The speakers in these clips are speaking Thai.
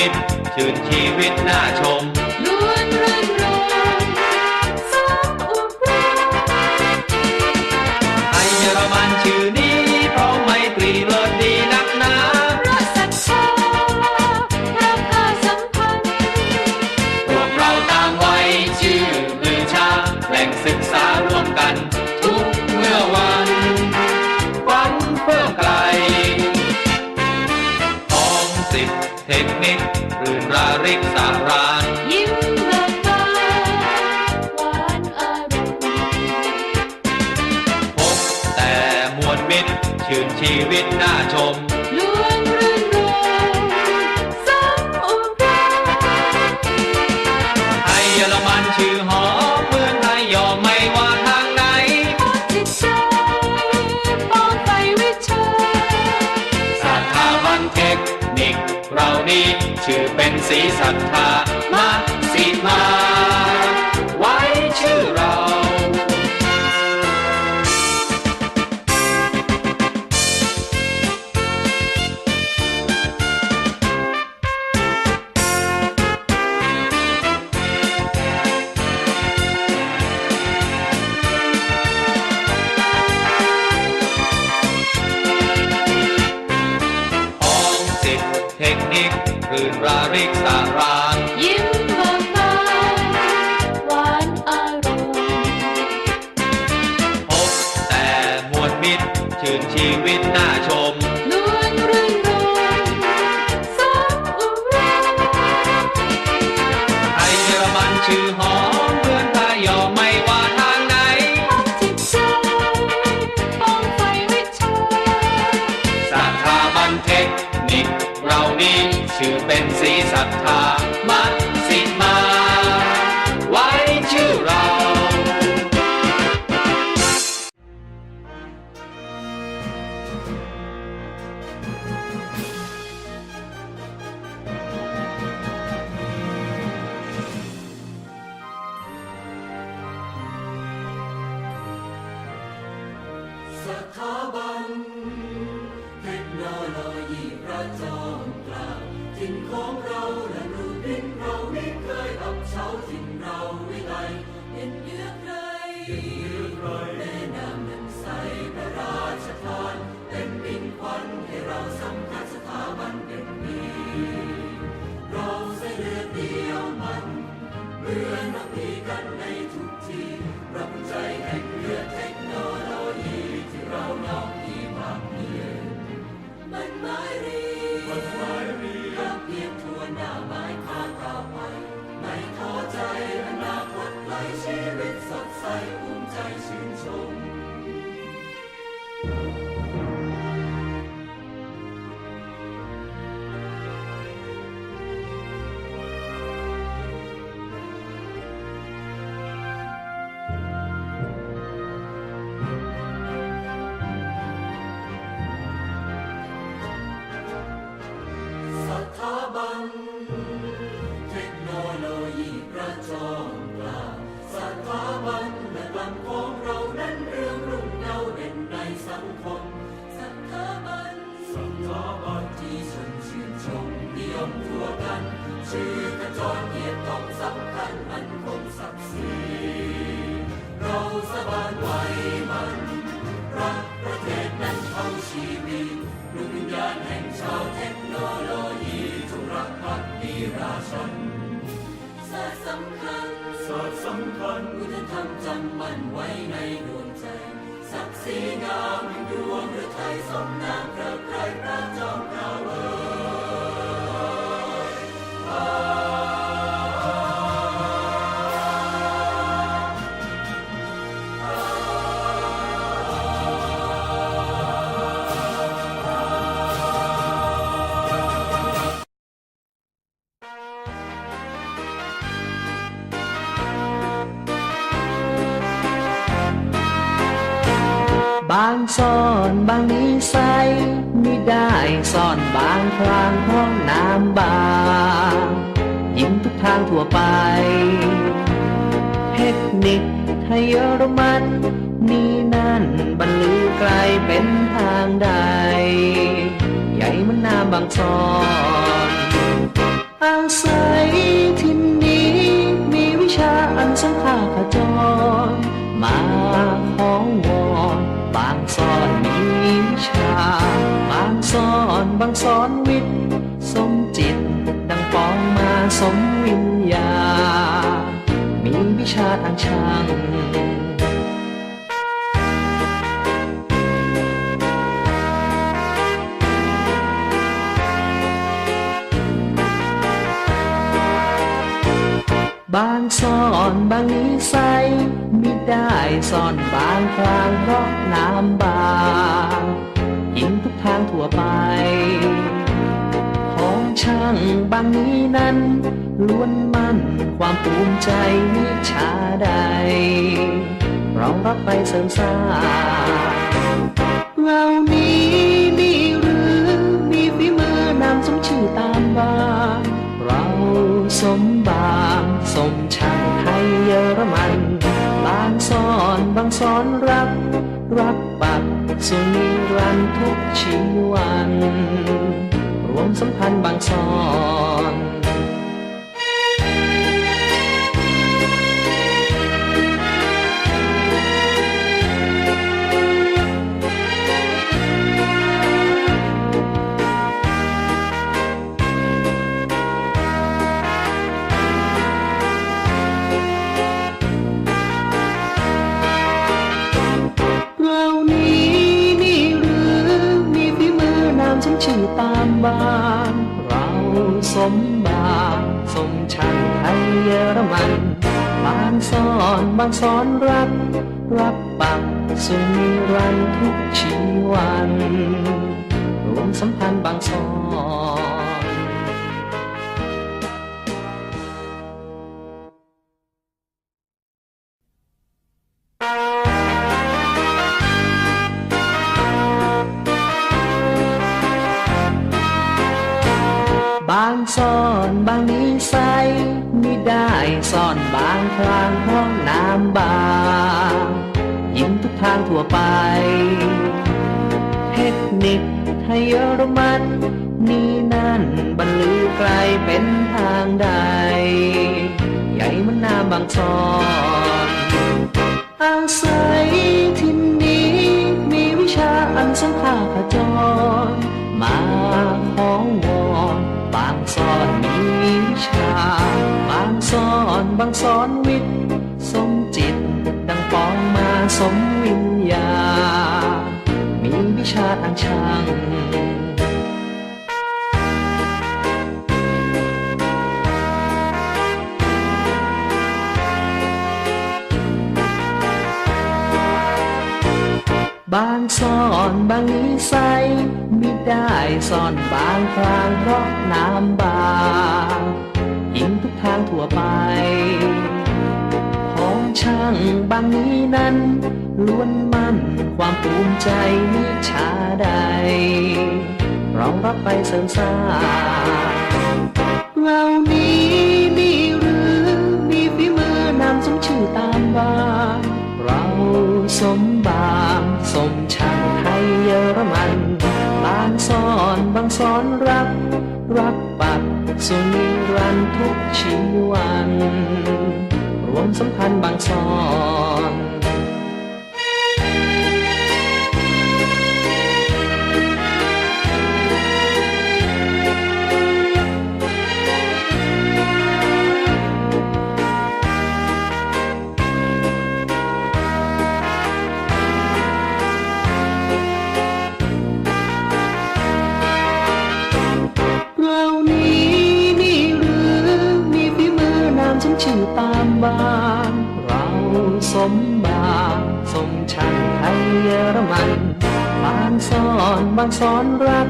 มิตรชื่นชีวิตน่าชมล้วนรื่น คืนชีวิตน่าชมล้วนรื่นเริสมอุปไทยเยอรมันชื่อหอมเมืองไทยยอมไม่ว่าทางไหนจิตใจปองไปวิชาสถาบันเทคนิคเรานี้ชื่อเป็นสีศรัทธา Africa. ไว้ในดวงใจ ศักดิ์ศรีงามดวงหรือไทยสมนามพระใครพระจอมเกล้าเอ่ย ซ่อนบางนิสัยไม่ได้ซ่อนบางพรางเพราะน้ำบางยิ้มทุกทางทั่วไป เทคนิคไทยเยอรมันนี่นั่นบรรลือไกลเป็นทางใด ใหญ่มันน้ำบางซ่อนอาศัยที่นี้มีวิชาอันสังขาขจรมาของวอน บางสอนมีวิชา บางสอนบางสอนวิทย์สมจิต ดังปองมาสมวิญญา มีวิชาทางช่างบางซ่อ นบางนิสัยมิได้ซ่อนบางพรางเพราะน้ำบางยิงทุกทางทั่วไป ของช่างบางนี้นั้น ล้วนมั่นความภูมิใจวิชาใดเรารับไปเสริมสร้างเรานี้นี่หรือมีฝีมือนำสมชื่อตามบาเราสมบา งสอนรักรักปักสุนิรันทุกชีวัน รวมสัมพันธ์บางสอน บางสอนรัก รับปักสุนิรันทุกชีวัน รวมสัมพันธ์บางสอน ไป เทคนิคไทยเยอรมันนี่นั่นบรรลือไกลเป็นทางใด ใหญ่มันน้ำบางซอนอาศัยที่นี้มีวิชาอันสำคัญขจร มาของวอนบางสอนมีวิชา บางสอนบางสอนวิทย์ สมวิญญา มีวิชาทางช่างบางซ่อนบางนิสัยมิได้ซ่อนบางพลางเพราะน้ำบางหินทุกทางทั่วไปางบางนี้นั้นล้วนมั่นความภูมิใจนิชาใดเรารับไปเสริมสร้างเหล่านี้นี่หรือมีฝีมือนำสมชื่อตามบาเราสมบางสมช่างไทยเยอรมันบางสอนบางสอนรักรักปักสุนิรันทุกชีวัน รวมสัมพันธ์บางสอน บางสอนรัก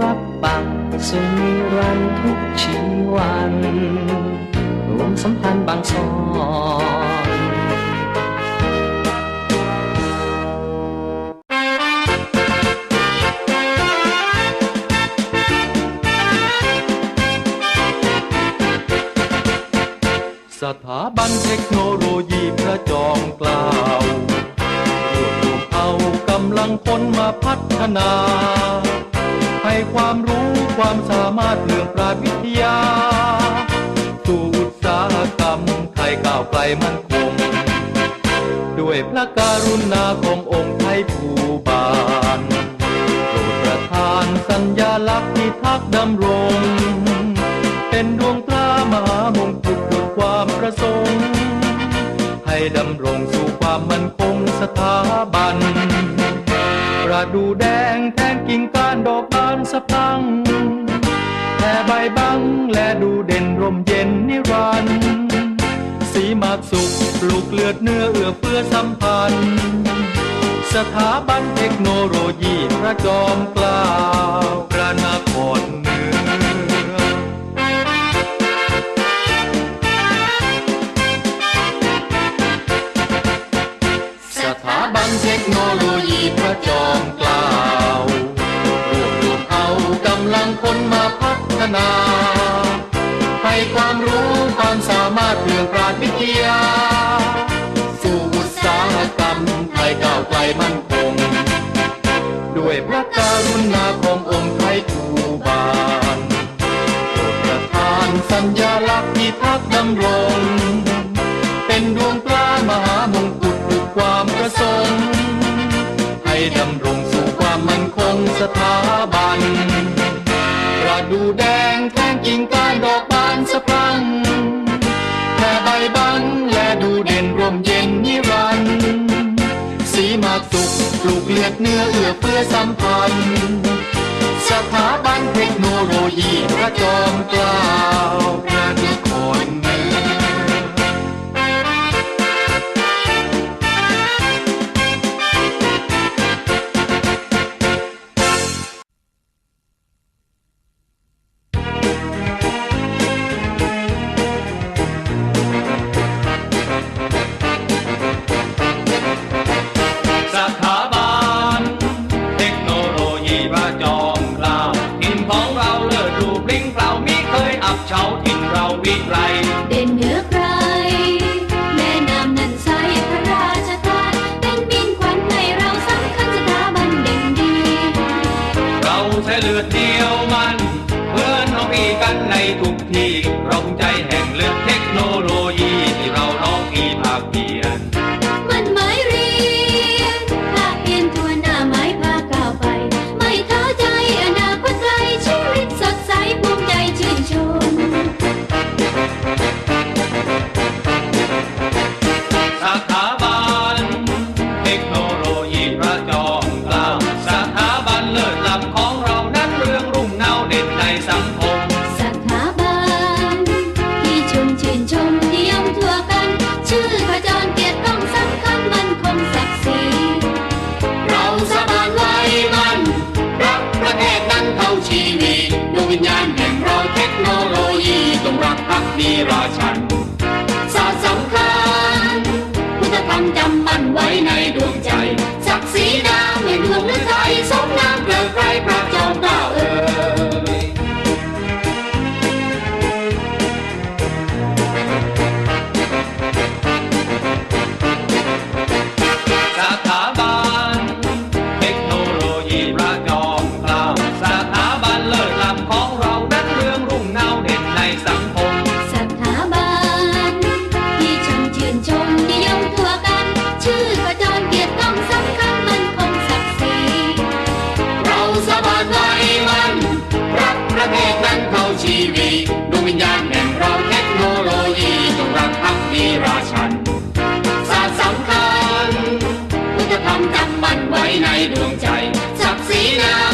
รับปักสุนิรันทุก ไทยก้าวไกลมั่นคง ด้วยพระการุณาขององค์ไทยผู้บานโปรดประทานสัญญาลักษณ์ที่ทักดำรง เป็นดวงตรามหามงกุฎด้วยความประสงค์ ให้ดำรงสู่ความมั่นคงสถาบันประดูแดงแทงกิ่งก้านดอกบานสะพังแผ่ใบบังและดูเด่นร่มเย็นนิรันดร์ สีมากสุขปลูกเลือดเนื้อเอื้อเฟื้อสัมพันธ์ สถาบันเทคโนโลยีพระจอมเกล้าพระนครเหนือสถาบันเทคโนโลยีพระจอมเกล้ารวบรวมเอากำลังคนมาพัฒนาให้ความรู้ ความสามารถเรื่องปราชญ์วิทยา เนื้อเอื้อเฟื้อสัมพันธ์ สถาบันเทคโนโลยี แค่เลือดเดียวมัน เพื่อนน้องพี่กันในทุกที่ราภูใจ ดวงใจศักดิ์ศรีนา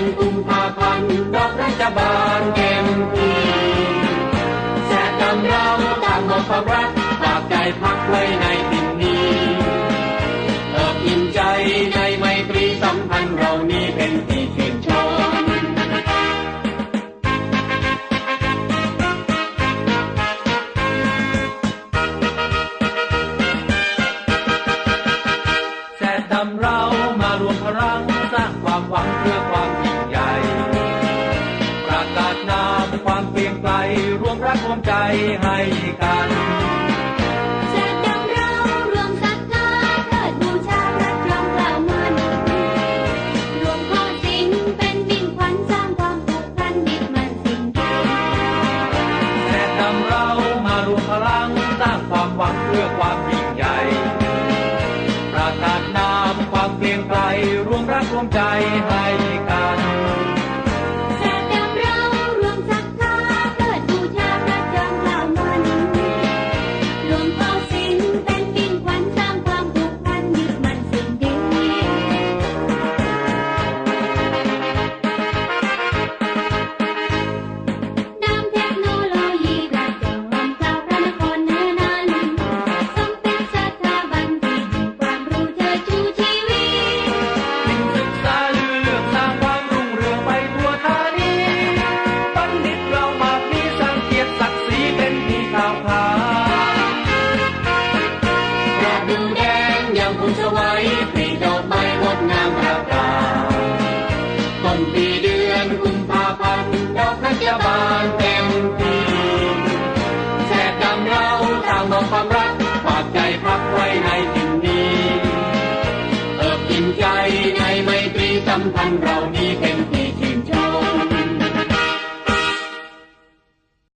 anh cùng ta qua những đóa ให้กัน จในไมตรีสัมพันเรามีเป็น